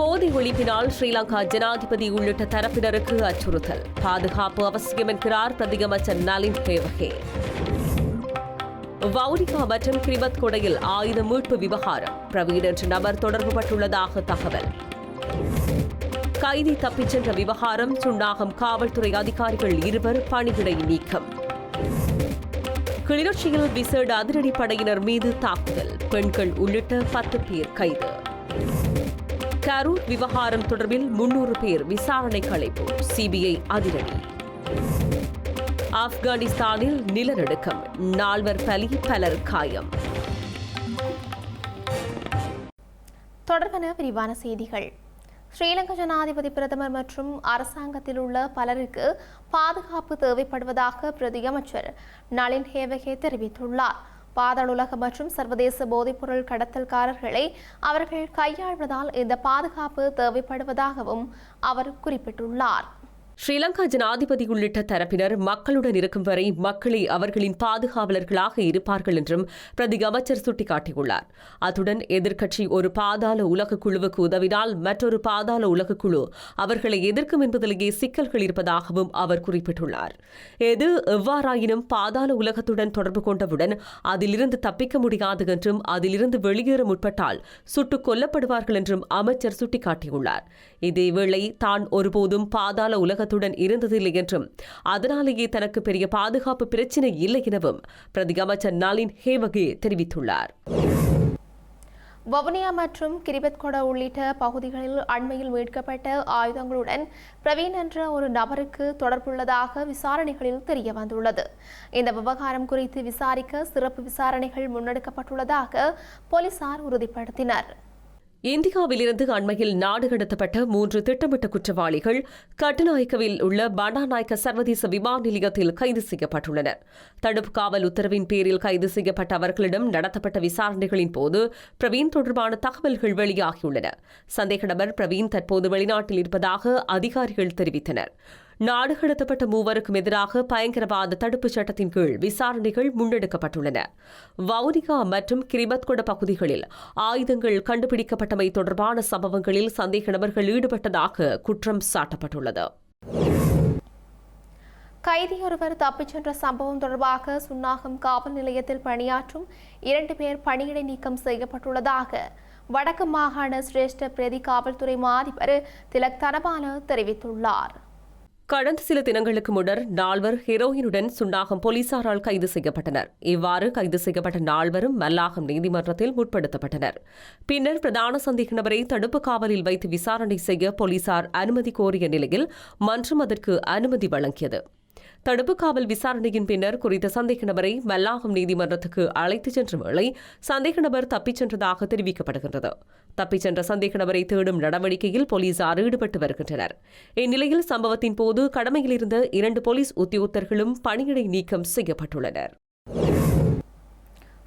போதை ஒழிப்பினால் ஸ்ரீலங்கா ஜனாதிபதி உள்ளிட்ட தரப்பினருக்கு அச்சுறுத்தல். பாதுகாப்பு அவசியம் என்கிறார் பிரதியமைச்சர் நலின் தேவகே. வவுனிகா மற்றும் கிரிமத் கொடையில் ஆயுத மீட்பு விவகாரம். பிரவீன் என்ற நபர் தொடர்புபட்டுள்ளதாக தகவல். கைதி தப்பிச் சென்ற விவகாரம் சுண்ணாகம் காவல்துறை அதிகாரிகள் இருவர் பணியிடை நீக்கம். கிளிநொச்சியில் விசேட அதிரடி படையினர் மீது தாக்குதல். பெண்கள் உள்ளிட்ட பத்து பேர் கைது. கரூர் விவகாரம் தொடர்பில் முன்னூறு பேர் விசாரணை களைப்பு சிபிஐ அதிரடி. ஆப்கானிஸ்தானில் நிலநடுக்கம் நால்வர் பலி பலர் காயம். தொடர்பான விரிவான செய்திகள். ஸ்ரீலங்கா ஜனாதிபதி பிரதமர் மற்றும் அரசாங்கத்தில் உள்ள பலருக்கு பாதுகாப்பு தேவைப்படுவதாக பிரதியமைச்சர் நளின் ஹேவகே தெரிவித்துள்ளார். பாதாளுலக மற்றும் சர்வதேச போதைப்பொருள் கடத்தல்காரர்களை அவர்கள் கையாள்வதால் இந்த பாதுகாப்பு தேவைப்படுவதாகவும் அவர் குறிப்பிட்டுள்ளார். ஸ்ரீலங்கா ஜனாதிபதி உள்ளிட்ட தரப்பினர் மக்களுடன் இருக்கும் வரை மக்களை அவர்களின் பாதுகாவலர்களாக இருப்பார்கள் என்றும் பிரதி அமைச்சர் சுட்டிக்காட்டியுள்ளார். அத்துடன் எதிர்க்கட்சி ஒரு பாதாள உலக குழுவுக்கு உதவினால் மற்றொரு பாதாள உலக குழு அவர்களை எதிர்க்கும் என்பதிலேயே சிக்கல்கள் இருப்பதாகவும் அவர் குறிப்பிட்டுள்ளார். எது எவ்வாறாயினும் பாதாள உலகத்துடன் தொடர்பு கொண்டவுடன் அதிலிருந்து தப்பிக்க முடியாது என்றும் அதிலிருந்து வெளியேற முற்பட்டால் சுட்டுக் கொல்லப்படுவார்கள் என்றும் அமைச்சர் சுட்டிக்காட்டியுள்ளார். இதேவேளை தான் ஒருபோதும் பாதாள உலகத்துடன் இருந்ததில்லை என்றும் அதனாலேயே தனக்கு பெரிய பாதுகாப்பு பிரச்சினை இல்லை எனவும் பிரதி அமைச்சர் நளின் ஹேவகே தெரிவித்துள்ளார். வவுனியா மற்றும் கிரிபத்கொட உள்ளிட்ட பகுதிகளில் அண்மையில் மீட்கப்பட்ட ஆயுதங்களுடன் பிரவீன் என்ற ஒரு நபருக்கு தொடர்புள்ளதாக விசாரணைகளில் தெரிய வந்துள்ளது இந்த விவகாரம் குறித்து விசாரிக்க சிறப்பு விசாரணைகள் முன்னெடுக்கப்பட்டுள்ளதாக போலீசார் உறுதிப்படுத்தினர். இந்தியாவிலிருந்து அண்மையில் நாடு கடத்தப்பட்ட மூன்று திட்டமிட்ட குற்றவாளிகள் கட்டுநாயக்கவில் உள்ள பண்டாநாயக்க சர்வதேச விமான நிலையத்தில் கைது செய்யப்பட்டுள்ளனர். தடுப்பு காவல் உத்தரவின் பேரில் கைது செய்யப்பட்ட அவர்களிடம் நடத்தப்பட்ட விசாரணைகளின் போது பிரவீன் தொடர்பான தகவல்கள் வெளியாகியுள்ளன. சந்தேக நபர் பிரவீன் தற்போது வெளிநாட்டில் இருப்பதாக அதிகாரிகள் தெரிவித்தனர். நாடு கடத்தப்பட்ட மூவருக்கும் எதிராக பயங்கரவாத தடுப்புச் சட்டத்தின் கீழ் விசாரணைகள் முன்னெடுக்கப்பட்டுள்ளன. வவுனிகா மற்றும் கிரிபத்கொட பகுதிகளில் ஆயுதங்கள் கண்டுபிடிக்கப்பட்டமை தொடர்பான சம்பவங்களில் சந்தேக நபர்கள் ஈடுபட்டதாக குற்றம் சாட்டப்பட்டுள்ளது. கைதியொருவர் தப்பிச் சென்ற சம்பவம் தொடர்பாக சுன்னாகம் காவல் நிலையத்தில் பணியாற்றும் இரண்டு பேர் பணியிடை நீக்கம் செய்யப்பட்டுள்ளதாக வடக்கு மாகாண சிரேஷ்ட பிரதி காவல்துறை மாதிபர் திலக் தனபால தெரிவித்துள்ளார். கடந்த சில தினங்களுக்கு முன்னர் நால்வர் ஹீரோயினுடன் சுன்னாகம் போலீசாரால் கைது செய்யப்பட்டனர். இவ்வாறு கைது செய்யப்பட்ட நால்வரும் மல்லாகம் நீதிமன்றத்தில் முற்படுத்தப்பட்டனர். பின்னர் பிரதான சந்தேக நபரை தடுப்பு காவலில் வைத்து விசாரணை செய்ய போலீசார் அனுமதி கோரிய நிலையில் மன்றம் அதற்கு அனுமதி வழங்கியது. தடுப்பு காவல் விசாரணையின் பின்னர் குறித்த சந்தேக நபரை மல்லாகம் நீதிமன்றத்துக்கு அழைத்துச் சென்ற வேளை சந்தேக நபர் தப்பிச் சென்றதாக தெரிவிக்கப்படுகின்றது. தப்பிச் சென்ற சந்தேக நபரை தேடும் நடவடிக்கையில் போலீசார் ஈடுபட்டு வருகின்றனர். இந்நிலையில் சம்பவத்தின் போது கடமையில் இருந்த இரண்டு போலீஸ் உத்தியோகத்தர்களும் பணியிடை நீக்கம் செய்யப்பட்டுள்ளனர்.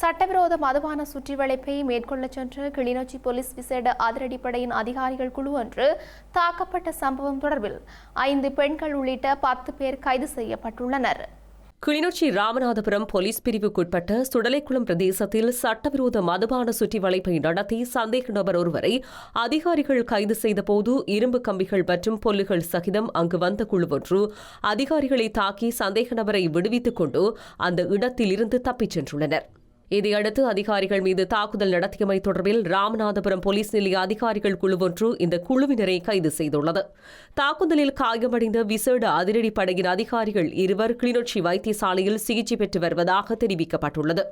சட்டவிரோத மதுபான சுற்றிவளைப்பை மேற்கொள்ளச் சென்ற கிளிநொச்சி போலீஸ் விசேட அதிரடிப்படையின் அதிகாரிகள் குழு ஒன்று தாக்கப்பட்ட சம்பவம் தொடர்பில் ஐந்து பெண்கள் உள்ளிட்ட பத்து பேர் கைது செய்யப்பட்டுள்ளனர். கிளிநொச்சி ராமநாதபுரம் போலீஸ் பிரிவுக்குட்பட்ட சுடலைக்குளம் பிரதேசத்தில் சட்டவிரோத மதுபான சுற்றி வளைப்பை நடத்தி சந்தேக நபர் ஒருவரை அதிகாரிகள் கைது செய்தபோது இரும்பு கம்பிகள் மற்றும் பொல்லுகள் சகிதம் அங்கு வந்த குழு ஒன்று அதிகாரிகளை தாக்கி சந்தேக நபரை விடுவித்துக் கொண்டு அந்த இடத்தில் இருந்து தப்பிச் சென்றுள்ளனர். இதையடுத்து அதிகாரிகள் மீது தாக்குதல் நடத்தியமை தொடர்பில் ராமநாதபுரம் போலீஸ் நிலைய அதிகாரிகள் குழு ஒன்று இந்த குழுவினரை கைது செய்துள்ளது. தாக்குதலில் காயமடைந்த விசேட அதிரடி படையின் அதிகாரிகள் இருவர் கிளிநொச்சி வைத்தியசாலையில் சிகிச்சை பெற்று வருவதாக தெரிவிக்கப்பட்டுள்ளது.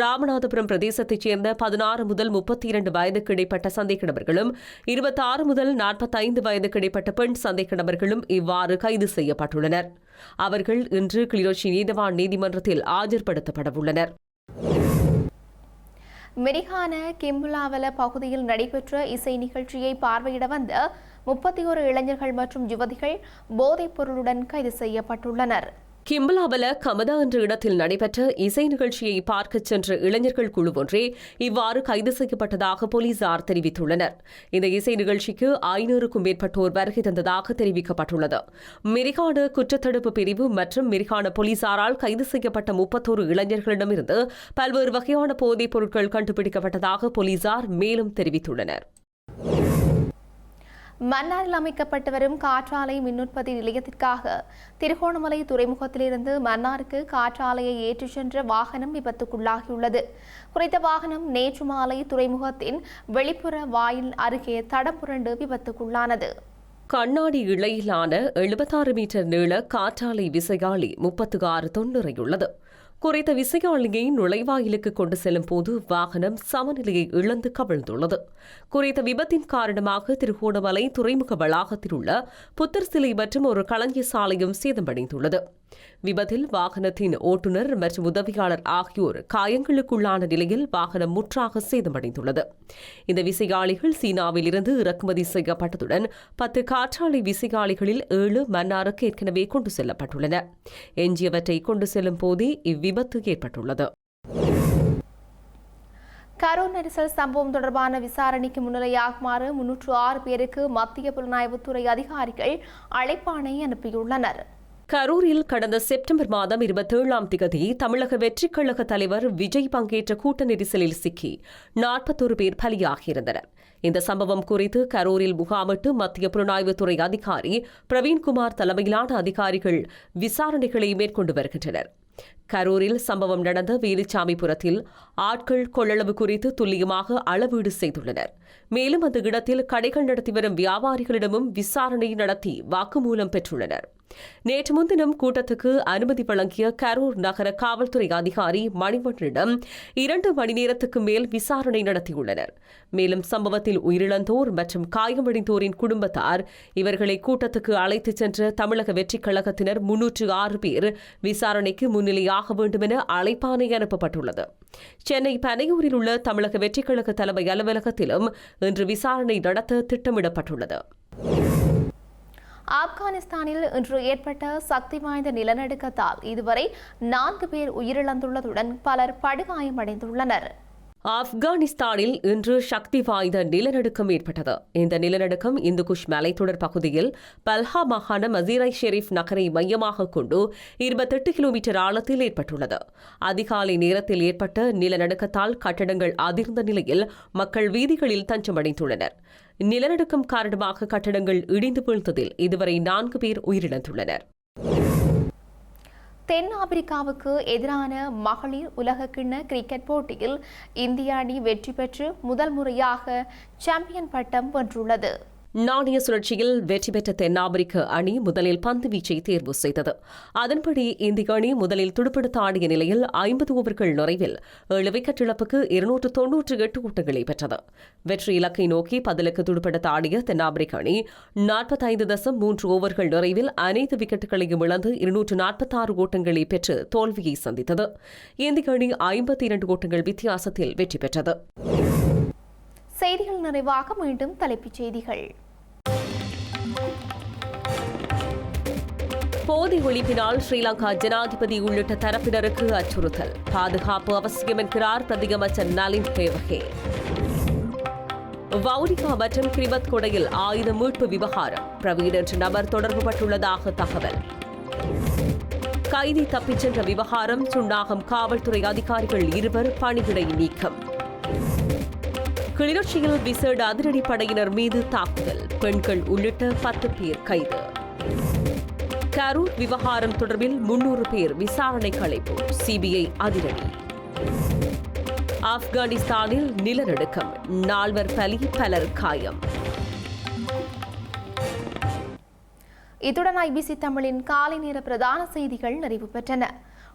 ராமநாதபுரம் பிரதேசத்தைச் சேர்ந்த பதினாறு முதல் முப்பத்தி இரண்டு வயதுக்கு இடைப்பட்ட சந்தேக நபர்களும் இருபத்தாறு முதல் நாற்பத்தைந்து வயதுக்கு இடைப்பட்ட பெண் சந்தேக நபர்களும் இவ்வாறு கைது செய்யப்பட்டுள்ளனர். அவர்கள் இன்று கிளிநொச்சி நீதவான் நீதிமன்றத்தில் ஆஜர்படுத்தப்படவுள்ளனர். மெரிகான கிம்புலாவல பகுதியில் நடைபெற்ற இசை நிகழ்ச்சியை பார்வையிட வந்த முப்பத்தி ஒரு இளைஞர்கள் மற்றும் யுவதிகள் போதைப் பொருளுடன் கைது செய்யப்பட்டுள்ளனர். கிம்பலாவல கமதா என்ற இடத்தில் நடைபெற்ற இசை நிகழ்ச்சியை பார்க்கச் சென்ற இளைஞர்கள் குழு ஒன்றே இவ்வாறு கைது செய்யப்பட்டதாக போலீசார் தெரிவித்துள்ளனர். இந்த இசை நிகழ்ச்சிக்கு ஐநூறுக்கும் மேற்பட்டோர் வருகை தந்ததாக தெரிவிக்கப்பட்டுள்ளது. மிரிகான குற்றத்தடுப்பு பிரிவு மற்றும் மிரிகான போலீசாரால் கைது செய்யப்பட்ட முப்பத்தோரு இளைஞர்களிடமிருந்து பல்வேறு வகையான போதைப் பொருட்கள் கண்டுபிடிக்கப்பட்டதாக போலீசார் மேலும் தெரிவித்துள்ளனர். மன்னாரில் அமைக்கப்பட்டு வரும் காற்றாலை மின்னுற்பத்தி நிலையத்திற்காக திருகோணமலை துறைமுகத்திலிருந்து மன்னாருக்கு காற்றாலையை ஏற்றிச் சென்ற வாகனம் விபத்துக்குள்ளாகியுள்ளது. குறித்த வாகனம் நேற்று மாலை துறைமுகத்தின் வெளிப்புற வாயில் அருகே தடம் புரண்டு விபத்துக்குள்ளானது. கண்ணாடி இழையிலான எழுபத்தாறு மீட்டர் நீள காற்றாலை விசையாளி முப்பத்து ஆறு தொன்னுரையுள்ளது குறித்த விசையாழியை நுழைவாயிலுக்கு கொண்டு செல்லும் போது வாகனம் சமநிலையை இழந்து கவிழ்ந்துள்ளது? குறித்த விபத்தின் காரணமாக திருகோணமலை துறைமுக வளாகத்தில் உள்ள புத்தர் சிலை மற்றும் ஒரு களஞ்சிய சாலையும் சேதமடைந்துள்ளது. விபத்தில் வாகனத்தின் ஓட்டுநர் மற்றும் உதவியாளர் ஆகியோர் காயங்களுக்குள்ளான நிலையில் வாகனம் முற்றாக சேதமடைந்துள்ளது. இந்த விசையாழிகள் சீனாவில் இருந்து இறக்குமதி செய்யப்பட்டதுடன் பத்து காற்றாலை விசையாழிகளில் ஏழு மன்னாருக்கு ஏற்கனவே கொண்டு செல்லப்பட்டுள்ளன. எஞ்சியவற்றை கொண்டு செல்லும் போதே இவ்வி இவ்விபத்து ஏற்பட்டுள்ளது கரூர் நெரிசல் சம்பவம் தொடர்பான விசாரணைக்கு முன்னிலையாகுமாறு முன்னூற்று ஆறு பேருக்கு மத்திய புலனாய்வுத்துறை அதிகாரிகள் அழைப்பாணை அனுப்பியுள்ளனர். கரூரில் கடந்த செப்டம்பர் மாதம் இருபத்தேழாம் திகதி தமிழக வெற்றிக் கழக தலைவர் விஜய் பங்கேற்ற கூட்ட நெரிசலில் சிக்கி நாற்பத்தொரு பேர் பலியாகியிருந்தனர். இந்த சம்பவம் குறித்து கரூரில் முகாமிட்டு மத்திய புலனாய்வுத்துறை அதிகாரி பிரவீன்குமார் தலைமையிலான அதிகாரிகள் விசாரணைகளை மேற்கொண்டு வருகின்றனர். கரூரில் சம்பவம் நடந்த வேலுச்சாமிபுரத்தில் ஆட்கள் கொள்ளளவு குறித்து துல்லியமாக அளவீடு செய்துள்ளனர். மேலும் அந்த இடத்தில் கடைகள் நடத்தி வரும் வியாபாரிகளிடமும் விசாரணை நடத்தி வாக்குமூலம் பெற்றுள்ளனர். நேற்று முன்தினம் கூட்டத்துக்கு அனுமதி வழங்கிய கரூர் நகர காவல்துறை அதிகாரி மணிவண்ணனிடம் இரண்டு மணி நேரத்துக்கு மேல் விசாரணை நடத்தியுள்ளனர். மேலும் சம்பவத்தில் உயிரிழந்தோர் மற்றும் காயமடைந்தோரின் குடும்பத்தார் இவர்களை கூட்டத்துக்கு அழைத்துச் சென்ற தமிழக வெற்றிக் கழகத்தினர் முன்னூற்று ஆறு பேர் விசாரணைக்கு முன் முன்னிலையாக வேண்டும் என அழைப்பானை அனுப்பப்பட்டுள்ளது. சென்னை பனையூரில் உள்ள தமிழக வெற்றிக்கழக தலைமை அலுவலகத்திலும் இன்று விசாரணை நடத்த திட்டமிடப்பட்டுள்ளது. ஆப்கானிஸ்தானில் இன்று ஏற்பட்ட சக்தி வாய்ந்த நிலநடுக்கத்தால் இதுவரை நான்கு பேர் உயிரிழந்துள்ளதுடன் பலர் படுகாயமடைந்துள்ளனர். ஆப்கானிஸ்தானில் இன்று சக்தி வாய்ந்த நிலநடுக்கம் ஏற்பட்டது. இந்த நிலநடுக்கம் இந்து குஷ் மலைத்தொடர் பகுதியில் பல்ஹா மாகாண மசீரை ஷெரீப் நகரை மையமாக கொண்டு இருபத்தெட்டு கிலோமீட்டர் ஆழத்தில் ஏற்பட்டுள்ளது. அதிகாலை நேரத்தில் ஏற்பட்ட நிலநடுக்கத்தால் கட்டடங்கள் அதிர்ந்த நிலையில் மக்கள் வீதிகளில் தஞ்சமடைந்துள்ளனர். நிலநடுக்கம் காரணமாக கட்டடங்கள் இடிந்து வீழ்ந்ததில் இதுவரை நான்கு பேர் உயிரிழந்துள்ளனர். தென் ஆப்பிரிக்காவுக்கு எதிரான மகளிர் உலகக்கிண்ண கிரிக்கெட் போட்டியில் இந்திய அணி வெற்றி பெற்று முதல் முறையாக சாம்பியன் பட்டம் வென்றுள்ளது. நாணய சுழற்சியில் வெற்றி பெற்ற தென்னாப்பிரிக்க அணி முதலில் பந்து வீச்சை தேர்வு செய்தது. அதன்படி இந்திய அணி முதலில் துடுப்படுத்த ஆடிய நிலையில் ஐம்பது ஓவர்கள் நிறைவில் ஏழு விக்கெட் இழப்புக்கு இருநூற்று தொன்னூற்று எட்டு ஓட்டங்களை பெற்றது. வெற்றி இலக்கை நோக்கி பதிலுக்கு துடுப்படுத்த ஆடிய தென்னாப்பிரிக்க அணி நாற்பத்தைந்து தசம் மூன்று ஓவர்கள் நிறைவில் அனைத்து விக்கெட்டுகளையும் இழந்து இருநூற்று நாற்பத்தாறு ஓட்டங்களை பெற்று தோல்வியை சந்தித்தது. இந்திய அணி ஐம்பத்தி இரண்டு ஓட்டங்கள் வித்தியாசத்தில் வெற்றி பெற்றது. செய்திகள் நிறைவாக மீண்டும் தலைப்புச் செய்திகள். போதை ஒழிப்பினால் ஸ்ரீலங்கா ஜனாதிபதி உள்ளிட்ட தரப்பினருக்கு அச்சுறுத்தல். பாதுகாப்பு அவசியம் என்கிறார் பிரதியமைச்சர் நலின் தேவகே. வவுனிகா மற்றும் கிரிமத் கொடையில் ஆயுத மீட்பு விவகாரம். பிரவீன் என்ற நபர் தொடர்புபட்டுள்ளதாக தகவல். கைதி தப்பிச் சென்ற விவகாரம் சுண்ணாகம் காவல்துறை அதிகாரிகள் இருவர் பணியிடை நீக்கம். கிளிநொச்சியில் விசேட அதிரடி படையினர் மீது தாக்குதல். பெண்கள் உள்ளிட்ட பத்து பேர் கைது. கரூர் விவகாரம் தொடர்பில் முன்னூறு பேர் விசாரணை கலைப்பு சிபிஐ அதிரடி. ஆப்கானிஸ்தானில் நிலநடுக்கம். நால்வர் பலி பலர் காயம். இத்துடன் ஐபிசி தமிழின் காலை நேர பிரதான செய்திகள் நிறைவு பெற்றன.